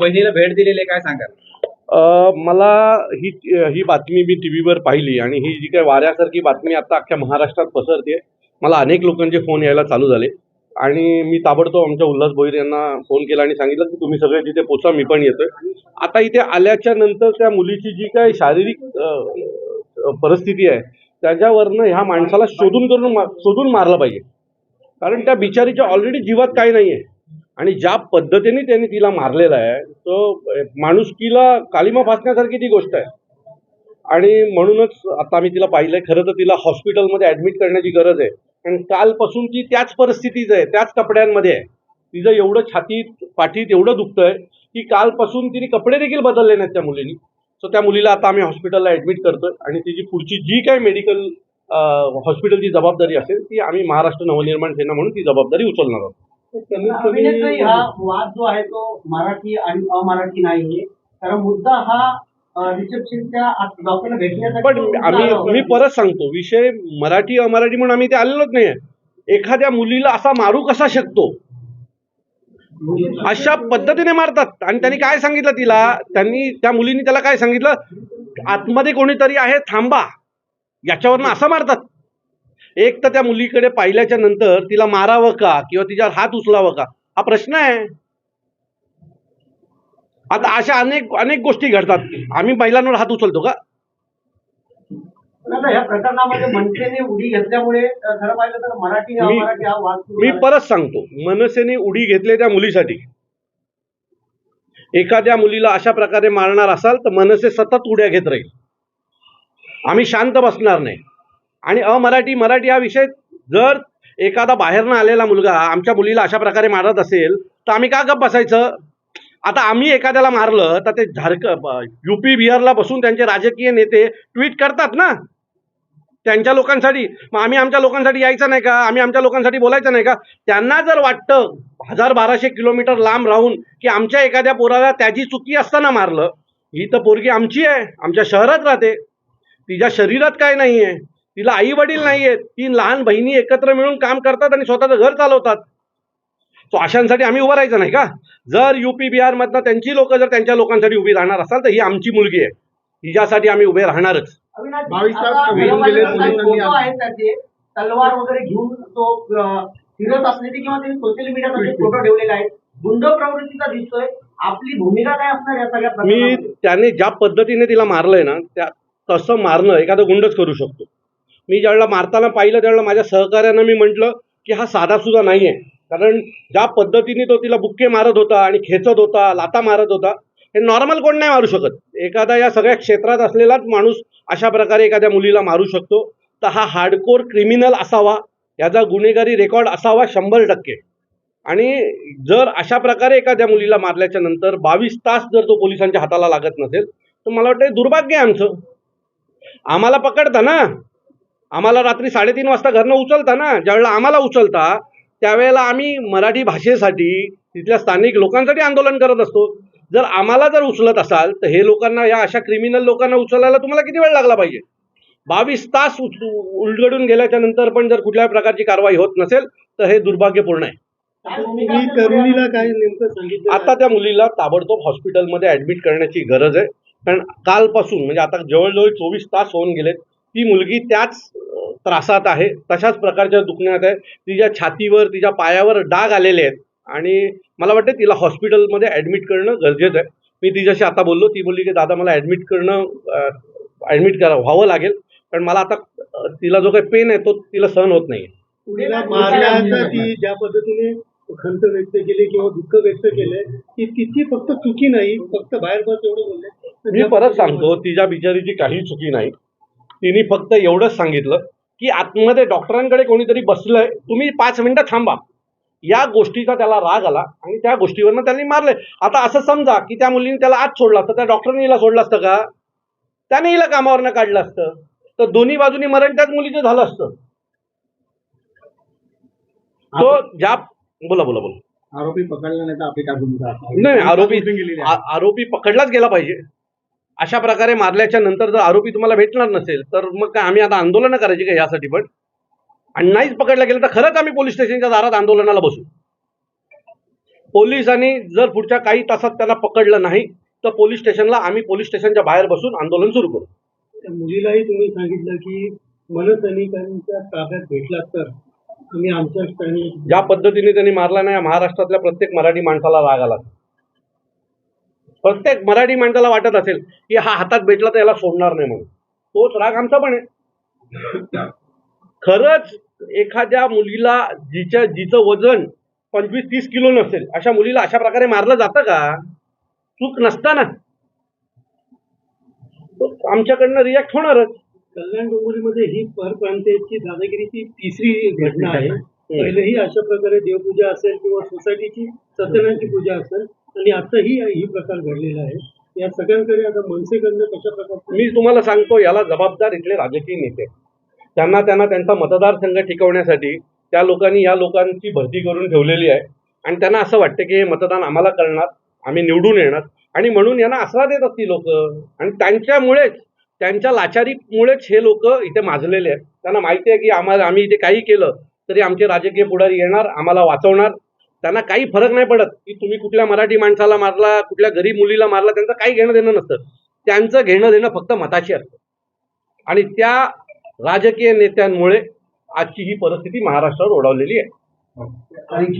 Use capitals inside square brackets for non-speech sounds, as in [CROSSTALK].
बहिणीला भेट दिलेली काय सांगाल? अ, मला ही ही बातमी मी टी व्हीवर पाहिली आणि ही जी काही वाऱ्यासारखी बातमी आता अख्ख्या महाराष्ट्रात पसरते मला अनेक लोकांचे फोन यायला चालू झाले. आणि मी ताबडतोब आमच्या उल्हास भोईर यांना फोन केला आणि सांगितलं की तुम्ही सगळे तिथे पोचा मी पण येतोय. आता इथे आल्याच्यानंतर त्या मुलीची जी काही शारीरिक परिस्थिती आहे त्याच्यावरनं ह्या माणसाला शोधून करून शोधून मारलं पाहिजे. कारण त्या बिचारीच्या ऑलरेडी जीवात काय नाही आहे आणि ज्या पद्धतीने त्यांनी तिला मारलेला आहे तो माणुसकीला कालिमा फासण्यासारखी ती गोष्ट आहे. आणि म्हणूनच आता आम्ही तिला पाहिलंय खरं तर तिला हॉस्पिटलमध्ये ऍडमिट करण्याची गरज आहे. आणि कालपासून ती त्याच परिस्थितीच आहे त्याच कपड्यांमध्ये आहे. तिचं एवढं छातीत पाठीत एवढं दुखतंय की कालपासून तिने कपडे देखील बदलले नाहीत त्या मुलीनी. सो त्या मुलीला आता आम्ही हॉस्पिटलला ऍडमिट करतोय आणि तिची पुढची जी काही मेडिकल हॉस्पिटलची जबाबदारी असेल ती आम्ही महाराष्ट्र नवनिर्माण सेना म्हणून ती जबाबदारी उचलणार आहोत. अभिनेत्री हा वाद जो आहे तो मराठी आणि अमराठी नाहीये. कारण मुद्दा हा रिसेप्शनच्या डॉक्टरला भेटण्यासाठी पण आम्ही मी परत सांगतो विषय मराठी अमराठी म्हणून आम्ही ते आलेलोच नाही एखाद्या मुलीला असा मारू कसा शकतो? अशा पद्धतीने मारतात. आणि त्यांनी काय सांगितलं तिला? त्यांनी त्या मुलीने त्याला काय सांगितलं? आतमध्ये कोणीतरी आहे थांबा. याच्यावरनं असं मारतात. एक तर त्या मुलीकडे पाहिल्याच्या नंतर तिला मारावं का? किंवा तिच्यावर हात उचलावं का? हा प्रश्न आहे. आता अशा अनेक अनेक गोष्टी घडतात. आम्ही महिलांवर हात उचलतो का? पण आता ह्या प्रकरणामध्ये मनसेने उडी घेतल्यामुळे अ, खरं पाहिलं तर मराठी आणि मी-. परत सांगतो. मनसेने उडी घेतली त्या मुलीसाठी. एखाद्या मुलीला अशा प्रकारे मारणार असाल तर मनसे सतत उड्या घेत राहील. आम्ही शांत बसणार नाही. आणि अमराठी मराठी हा विषय जर एखादा बाहेरनं आलेला मुलगा आमच्या मुलीला अशा प्रकारे मारत असेल तर आम्ही का गप बसायचं? आता आम्ही एखाद्याला मारलं तर ते झारक युपी बिहारला बसून त्यांचे राजकीय नेते ट्विट करतात ना? त्यांच्या लोकांसाठी. मग आम्ही आमच्या लोकांसाठी यायचं नाही का? आम्ही आमच्या लोकांसाठी बोलायचं नाही का? त्यांना जर वाटतं हजार बाराशे किलोमीटर लांब राहून की आमच्या एखाद्या पोराला त्याची चुकी असताना मारलं ही तर पोरगी आमची आहे आमच्या शहरात राहते. तिच्या शरीरात काय नाही आहे तिला आई वडील नाही आहेत तीन लहान बहिणी एकत्र मिळून काम करतात आणि स्वतःचं घर चालवतात. तो अशांसाठी आम्ही उभं राहायचं नाही का? जर युपी बिहारमधनं त्यांची लोक जर त्यांच्या लोकांसाठी उभी राहणार असाल तर ही आमची मुलगी आहे. हिच्यासाठी आम्ही उभे राहणारच. अविनाश, बावीस तास आता होऊन मोबाईल गेले, वर पोलिसांनी फोटो आज- आहेत त्याचे. तलवार वगैरे घेऊन तो अ, फिरत असण्याचे किंवा त्यांनी सोशल मीडियावर फोटो ठेवलेले आहेत. गुंड प्रवृत्तीचा दिसतोय. आपली भूमिका काय असणार या सगळ्या मी? त्याने ज्या पद्धतीने तिला मारलंय ना त्या तसं मारणं एखादा गुंडच करू शकतो. मी ज्यावेळेला मारताना पाहिलं त्यावेळेला माझ्या सहकार्यानं मी म्हटलं की हा साधा सुद्धा नाही आहे कारण ज्या पद्धतीने तो तिला बुक्के मारत होता आणि खेचत होता लाता मारत होता हे नॉर्मल कोण नाही मारू शकत. एखादा या सगळ्या क्षेत्रात असलेलाच माणूस अशा प्रकारे एखाद्या मुलीला मारू शकतो. तर हा हार्डकोर क्रिमिनल असावा याचा गुन्हेगारी रेकॉर्ड असावा शंभर टक्के. आणि जर अशा प्रकारे एखाद्या मुलीला मारल्याच्या नंतर बावीस तास जर तो पोलिसांच्या हाताला लागत नसेल तर मला वाटतं दुर्भाग्य आहे आमचं. आम्हाला पकडता ना. आम्हाला रात्री साडेतीन वाजता घरनं उचलता ना ज्यावेळेला आम्हाला उचलता त्यावेळेला आम्ही मराठी भाषेसाठी तिथल्या स्थानिक लोकांसाठी आंदोलन करत असतो. जर आम्हाला जर उचलत असाल तर हे लोकांना या अशा क्रिमिनल लोकांना उचलायला तुम्हाला किती वेळ लागला पाहिजे? बावीस तास उलगडून गेल्याच्यानंतर पण जर कुठल्याही प्रकारची कारवाई होत नसेल तर हे दुर्भाग्यपूर्ण आहे. तरुणीला काय नेमकं सांगितलं? आता त्या मुलीला ताबडतोब हॉस्पिटलमध्ये ऍडमिट करण्याची गरज आहे. कारण कालपासून म्हणजे आता जवळजवळ चोवीस तास होऊन गेलेत ती मुलगी त्याच त्रासात आहे तशाच प्रकारच्या दुखण्यात आहे. तिच्या छातीवर तिच्या पायावर डाग आलेले आहेत आणि मला वाटतं तिला हॉस्पिटलमध्ये ऍडमिट करणं गरजेचं आहे. मी तिच्याशी आता बोललो ती बोलली की दादा मला ऍडमिट करणं ऍडमिट करा व्हावं लागेल. कारण मला आता तिला जो काही पेन आहे तो तिला सहन होत नाही? ती ज्या पद्धतीने खंत व्यक्त केली किंवा दुःख व्यक्त केलंय की तिची फक्त चुकी नाही फक्त बाहेर बस एवढं बोलले. मी परत सांगतो तिच्या बिचारीची काही चुकी नाही. तिने फक्त एवढंच सांगितलं की आतमध्ये डॉक्टरांकडे कोणीतरी बसलंय तुम्ही पाच मिनिटं थांबा. या गोष्टीचा त्याला राग आला आणि त्या गोष्टीवरनं त्यांनी मारलंय. आता असं समजा की त्या मुलीने त्याला आत सोडला असतं त्या डॉक्टरने हिला सोडलं असतं का? त्याने हिला कामावरनं काढलं असतं. तर दोन्ही बाजूनी मरण त्याच मुलीचं झालं असतं. तो ज्या बोला बोला बोला. आरोपी पकडला नाही तर आपली काय? नाही आरोपी आरोपी पकडलाच गेला पाहिजे. अशा प्रकारे मारल्याच्या नंतर जर आरोपी तुम्हाला भेटणार नसेल तर मग काय आम्ही आता आंदोलन करायची का यासाठी पण? आणि नाहीच पकडलं गेलं तर खरंच आम्ही पोलीस स्टेशनच्या दारात आंदोलनाला बसू. पोलिसांनी जर पुढच्या काही तासात त्याला पकडलं नाही तर पोलीस स्टेशनला आम्ही पोलीस स्टेशनच्या बाहेर बसून आंदोलन सुरू करू. त्या मुलीलाही तुम्ही सांगितलं की मनसैनिकांच्या ताब्यात भेटला तर तुम्ही आमच्या ज्या पद्धतीने त्यांनी मारला नाही महाराष्ट्रातल्या प्रत्येक मराठी माणसाला राग आला. प्रत्येक मराठी माणसाला वाटत असेल की हा हातात भेटला तर याला सोडणार नाही म्हणून. तोच राग आमचा पण आहे. खरंच एखाद्या मुलीला जिच्या जिचं वजन पंचवीस तीस किलो नसेल अशा मुलीला अशा प्रकारे मारलं जातं का? चूक नसताना. आमच्याकडनं रिॲक्ट होणारच. कल्याण डोंबिवलीमध्ये ही परप्रांतीयची दादागिरीची तिसरी घटना आहे. [LAUGHS] पहिलेही अशा प्रकारे देवपूजा असेल किंवा सोसायटीची सत्यनारायणची पूजा असेल आणि आताही ही प्रकार घडलेला आहे. या सगळ्यांकडे आता मनसेकडनं कशा प्रकारचं मी तुम्हाला सांगतो याला जबाबदार इथले राजकीय नेते. त्यांना त्यांना त्यांचा मतदारसंघ टिकवण्यासाठी त्या लोकांनी या लोकांची भरती करून ठेवलेली आहे. आणि त्यांना असं वाटतं की हे मतदान आम्हाला करणार आम्ही निवडून येणार. आणि म्हणून यांना आसरा देतात ती लोक. आणि त्यांच्यामुळेच त्यांच्या लाचारीमुळेच हे लोक इथे माजलेले आहेत. त्यांना माहिती आहे की आम्हाला आम्ही इथे काही केलं तरी आमचे राजकीय पुढारी येणार आम्हाला वाचवणार. त्यांना काही फरक नाही पडत की तुम्ही कुठल्या मराठी माणसाला मारला कुठल्या गरीब मुलीला मारला त्यांचं काही घेणं देणं नसतं. त्यांचं घेणं देणं फक्त मताशी असतं. आणि त्या राजकीय नेत्यांमुळे आजची ही परिस्थिती महाराष्ट्रावर ओढवलेली आहे.